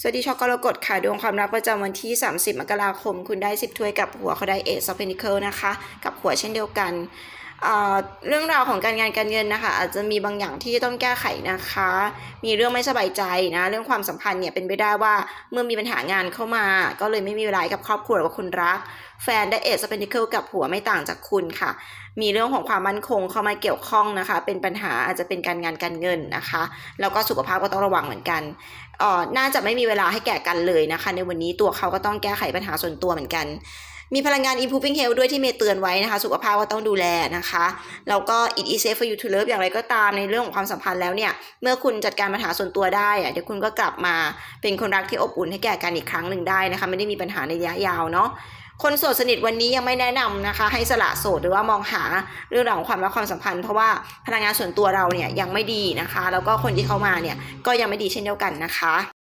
สวัสดีชาวกรกฎค่ะ ดวงความรักประจำวันที่ 30 มกราคม คุณได้ 10 ถ้วยกับหัวเขาได้เอซอฟเพนิเคิลนะคะ กับหัวเช่นเดียวกัน เรื่องราวของการงานการเงินนะคะ อาจจะมีบางอย่างที่ต้องแก้ไขนะคะ มีเรื่องไม่สบายใจนะ เรื่องความสัมพันธ์เนี่ยเป็นไปได้ว่าเมื่อมีปัญหางานเข้ามา ก็เลยไม่มีเวลากับครอบครัวหรือว่าคนรัก แฟนได้เอซอฟเพนิเคิลกับหัวไม่ต่างจากคุณค่ะ มีเรื่องของความมั่นคงเข้ามาเกี่ยวข้องนะคะ เป็นปัญหาอาจจะเป็นการงานการเงินนะคะ แล้วก็สุขภาพก็ต้องระวังเหมือนกันออน่าจะไม่มีเวลาให้แก่กันเลยนะคะ ในวันนี้ตัวเขาก็ต้องแก้ไขปัญหาส่วนตัวเหมือนกัน มีพลังงาน improving health ด้วยที่เมย์เตือนไว้นะคะ สุขภาพก็ต้องดูแลนะคะ แล้วก็ it is safe for you to love อย่างไรก็ตามในเรื่องของความสัมพันธ์แล้วเนี่ย เมื่อคุณจัดการปัญหาส่วนตัวได้อะเดี๋ยวคุณก็กลับมาเป็นคนรักที่อบอุ่นให้แก่กันอีกครั้งหนึ่งได้นะคะ ไม่ได้มีปัญหาในระยะยาวเนาะคนโสดสนิทวันนี้ยังไม่แนะนำนะคะ ให้สละโสดหรือว่ามองหาเรื่องราวของความรักความสัมพันธ์ เพราะว่าพลังงานส่วนตัวเราเนี่ยยังไม่ดีนะคะ แล้วก็คนที่เข้ามาเนี่ยก็ยังไม่ดีเช่นเดียวกันนะคะ